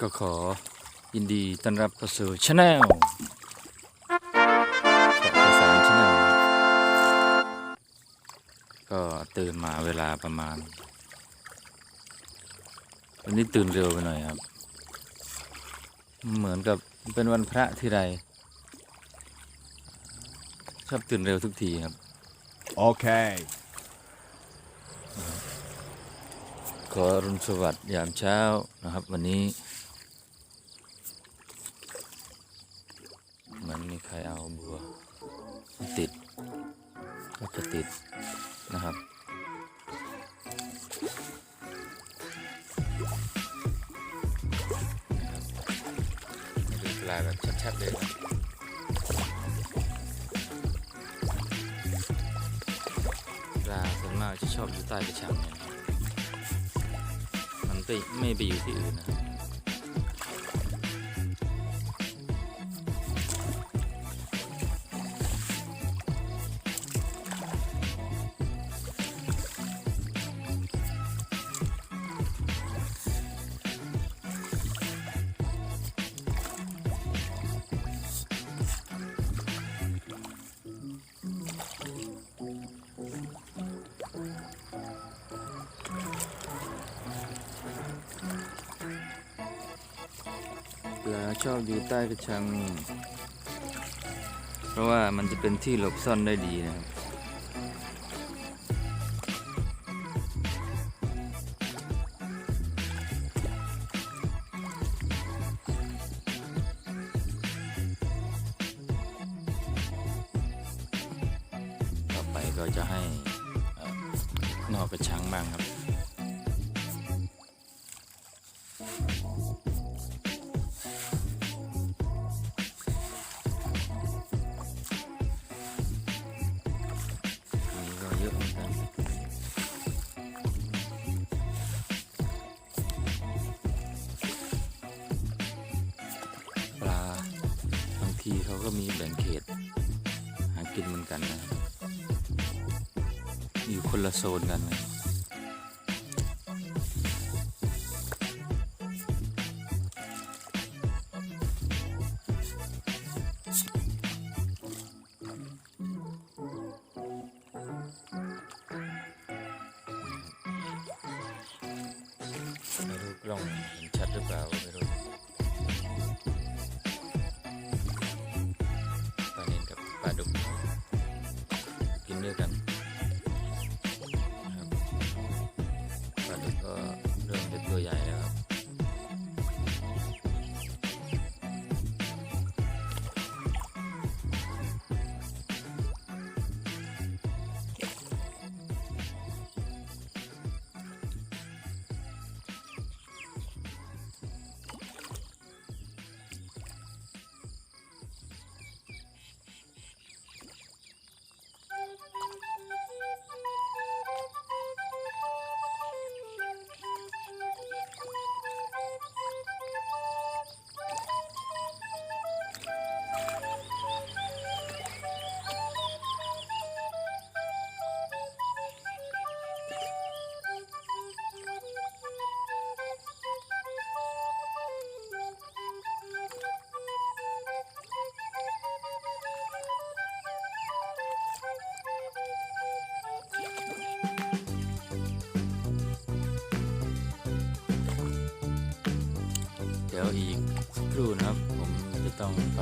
ก็ขอยินดีต้อนรับเข้าสู่ช anel ภาษาช anel ก็ตื่นมาเวลาประมาณ วันนี้ตื่นเร็วไปหน่อยครับ เหมือนกับเป็นวันพระที่ไรชอบตื่นเร็วทุกทีครับ Okay. ขออรุณสวัสดิ์ยามเช้านะครับ วันนี้ ลายแบบชัดๆเลยนะปลาส่วนมากจะชอบอยู่ใต้กระชังมันไปไม่ไปอยู่ที่อื่นนะครับ ชอบอยู่ใต้กระชัง เพราะว่ามันจะเป็นที่หลบซ่อนได้ดีนะครับต่อไปก็จะให้นอกกระชังบ้างครับ ทีเขาก็มีแบ่งเขต หากินเหมือนกันนะอยู่คนละโซนกันนะไม่รู้กล้องเห็นชัดหรือเปล่าไม่รู้ กิ ดี๋ยวอีกสักครู่นะครับ ผมจะต้องไป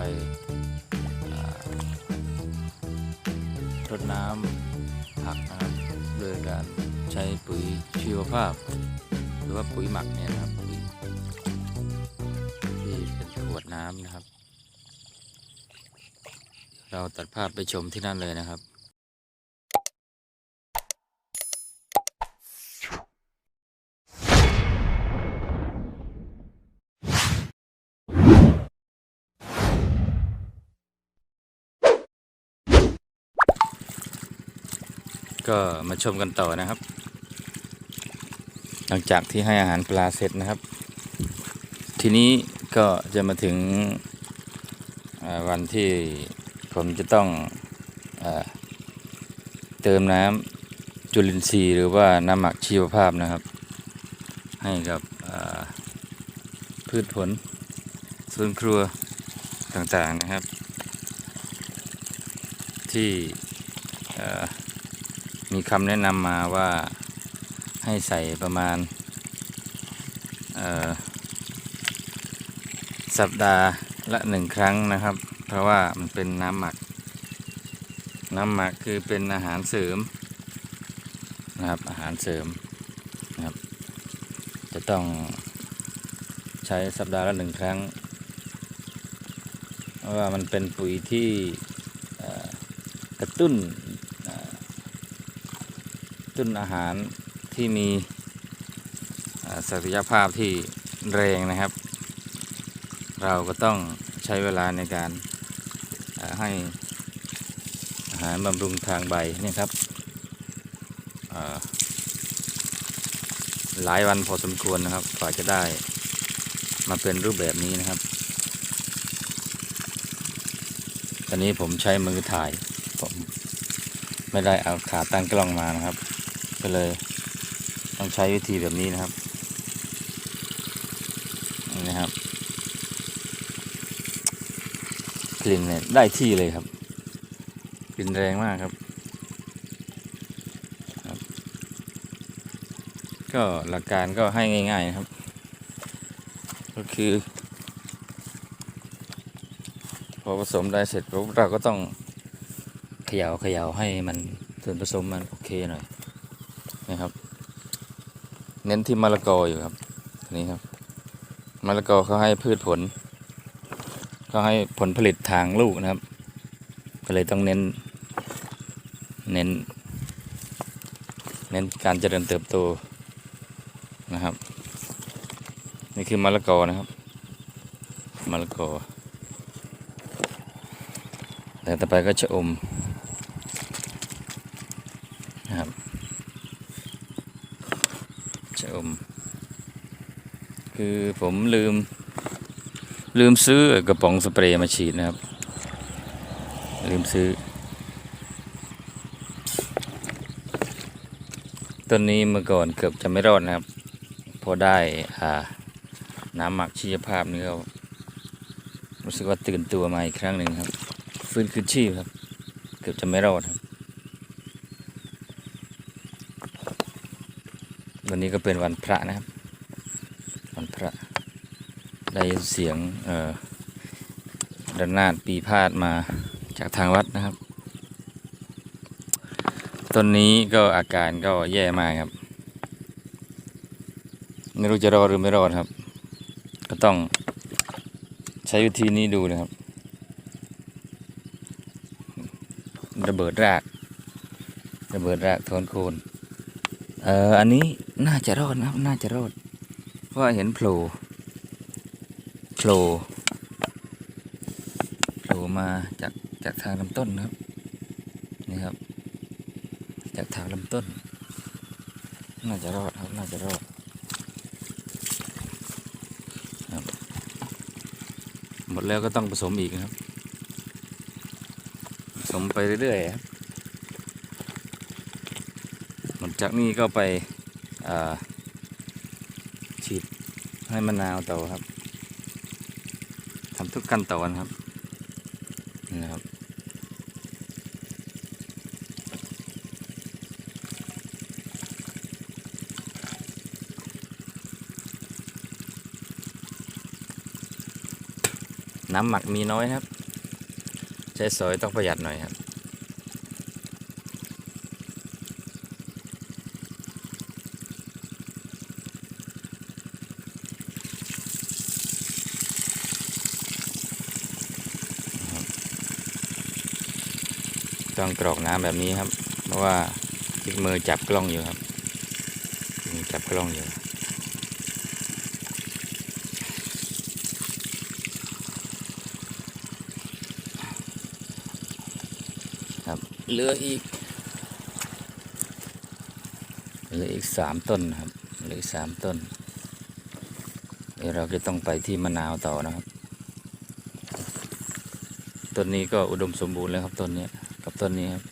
รดน้ำผักนะครับโดยการใช้ปุ๋ยชีวภาพ หรือว่าปุ๋ยหมักเนี่ยนะครับที่เป็นขวดน้ำนะครับ เราตัดภาพไปชมที่นั่นเลยนะครับ ก็มาชมกันต่อนะครับ หลังจากที่ให้อาหารปลาเสร็จนะครับ ทีนี้ก็จะมาถึงวันที่ผมจะต้องอเติมน้ำจุลินทรีย์หรือว่าน้ำหมักชีวภาพนะครับ ให้กับพืชผลสวนครัวต่างๆนะครับ ที่ มีคำแนะนำมาว่าให้ใส่ประมาณสัปดาห์ละหนึ่งครั้งนะครับ เพราะว่ามันเป็นน้ำหมัก น้ำหมักคือเป็นอาหารเสริมนะครับอาหารเสริมนะครับ จะต้องใช้สัปดาห์ละหนึ่งครั้ง เพราะว่ามันเป็นปุ๋ยที่กระตุ้น ตุ้นอาหารที่มีศักยภาพที่แรงนะครับ เราก็ต้องใช้เวลาในการให้อาหารบำรุงทางใบนี่ครับหลายวันพอสมควรนะครับกว่าจะได้มาเป็นรูปแบบนี้นะครับ ตอนนี้ผมใช้มือถ่ายผมไม่ได้เอาขาตั้งกล้องมานะครับ ก็เลย ต้องใช้วิธีแบบนี้นะครับนี่นะครับกลิ่นเนี่ยได้ที่เลยครับกลิ่นแรงมากครับก็หลักการก็ให้ง่ายๆนะครับ ก็คือ พอผสมได้เสร็จปุ๊บเราก็ต้องเขย่าเขย่าให้มันส่วนผสมมันโอเคหน่อย นะครับ เน้นที่มะละกออยู่ครับอันนี้ครับมะละกอเขาให้พืชผลเขาให้ผลผลิตทางลูกนะครับ ก็เลยต้องเน้น เน้น เน้นการเจริญเติบโตนะครับ นี่คือมะละกอนะครับมะละกอแต่ต่อไปก็ชะอมนะครับชะอม คือผมลืม ลืมซื้อกระป๋องสเปรย์มาฉีดนะครับ ลืมซื้อ ต้นนี้เมื่อก่อนเกือบจะไม่รอดนะครับ พอได้อ่าน้ำหมักชีวภาพนี่ก็รู้สึกว่าตื่นตัวมาอีกครั้งหนึ่งครับ ฟื้นคืนชีพครับ เกือบจะไม่รอดครับ วันนี้ก็เป็นวันพระนะครับ วันพระ ได้ยินเสียงเอ่อระนาดปีพาดมาจากทางวัดนะครับ ต้นนี้ก็อาการก็แย่มากครับ ไม่รู้จะรอดหรือไม่รอดครับ ก็ต้องใช้วิธีนี้ดูนะครับ ระเบิดราก ระเบิดรากโทนโคนเอ่ออันนี้ น่าจะรอดนะครับน่าจะรอด เพราะเห็นโผล่โผล่โผล่มาจากจากทางลำต้นนะครับนี่ครับ จากทางลำต้น น่าจะรอดครับ น่าจะรอดครับหมดแล้วก็ต้องผสมอีกนะครับ ผสมไปเรื่อยๆครับหลังจากนี้ก็ไป ฉีดให้มะนาวต่อครับทำทุกขั้นตอนครับนะครับน้ำหมักมีน้อยครับ ใช้สอยต้องประหยัดหน่อยครับ ต้องกรอกน้ำแบบนี้ครับ เพราะว่าอีกมือจับกล้องอยู่ครับมือจับกล้องอยู่ครับเหลืออีกเหลืออีกสามต้นครับเหลืออีกสามต้นเดี๋ยวเราจะต้องไปที่มะนาวต่อนะครับ ต้นนี้ก็อุดมสมบูรณ์แล้วครับต้นนี้ กับต้นนี้ครับ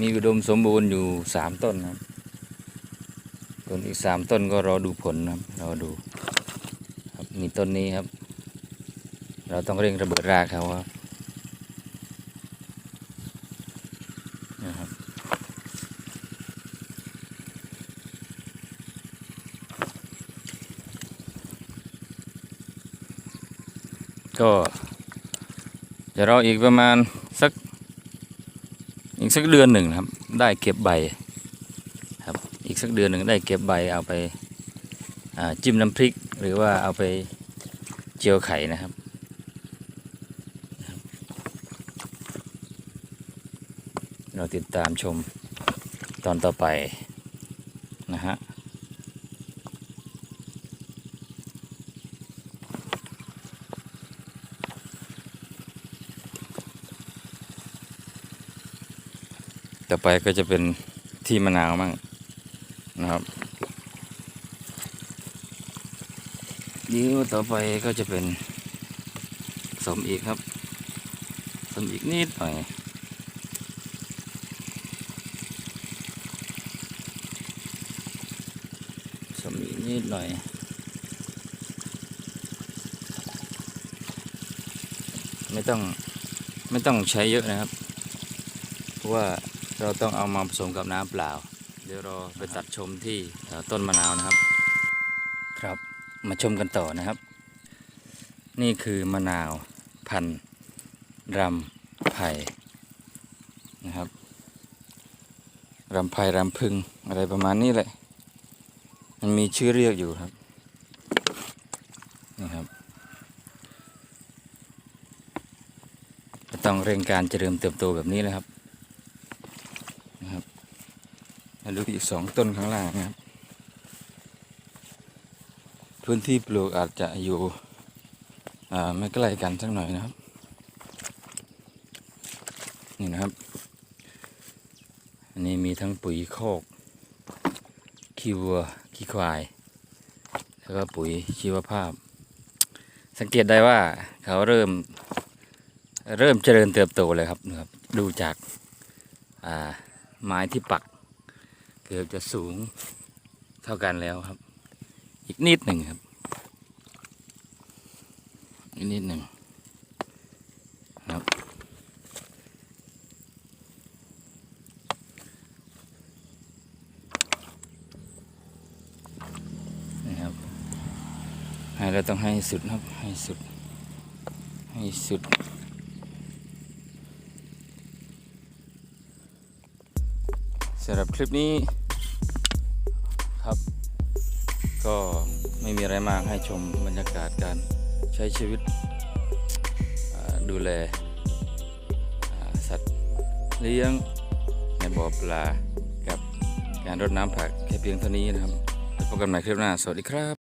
มีอุดมสมบูรณ์อยู่สามต้นครับต้นอีกสามต้นก็รอดูผลนะครับรอดูครับมีต้นนี้ครับ เราต้องเร่งระเบิดรากเขาครับนะครับก็จะรออีกประมาณ อีกสักเดือนหนึ่งครับ ได้เก็บใบครับ อีกสักเดือนหนึ่งได้เก็บใบเอาไปาจิ้มน้ำพริก หรือว่าเอาไปเจียวไข่นะครับเราติดตามชมตอนต่อไปนะฮะ ต่ อไปก็จะเป็นที่มะนาวมั่งนะครับเดี๋ยวต่อไปก็จะเป็นสมอีกครับ สมอีกนิดหน่อยสมอีกนิดหน่อยไม่ต้องไม่ต้องใช้เยอะนะครับ เพราะว่า เราต้องเอามาผสมกับน้ำเปล่า เดี๋ยวเราไปตัดชมที่ต้นมะนาวนะครับ ครับมาชมกันต่อนะครับ นี่คือมะนาวพันธุ์รำไผ่นะครับรำไผ่รำพึงอะไรประมาณนี้แหละ มันมีชื่อเรียกอยู่ครับนี่ครับต้องเร่งการเจริญเติบโตแบบนี้เลยครับนะครับแล้วดูอีกสองต้นข้างล่างนะครับ พื้นที่ปลูกอาจจะอยู่ไม่ใกล้กันสักหน่อยนะครับ นี่นะครับ อันนี้มีทั้งปุ๋ยโคกขี้วัวขี้ควาย แล้วก็ปุ๋ยชีวภาพ สังเกตได้ว่าเขาเริ่มเริ่มเจริญเติบโตเลยครับนะครับ ดูจากไม้ที่ปัก เกือบจะสูงเท่ากันแล้วครับ อีกนิดหนึ่งครับ อีกนิดหนึ่งครับนี่ครับ ให้เราต้องให้สุดครับ ให้สุด ให้สุด สำหรับคลิปนี้ครับ ก็ไม่มีอะไรมากให้ชมบรรยากาศการใช้ชีวิตดูแลสัตว์เลี้ยงในบ่อปลากับการรดน้ำผักแค่เพียงเท่านี้นะครับพบกันใหม่คลิปหน้า สวัสดีครับ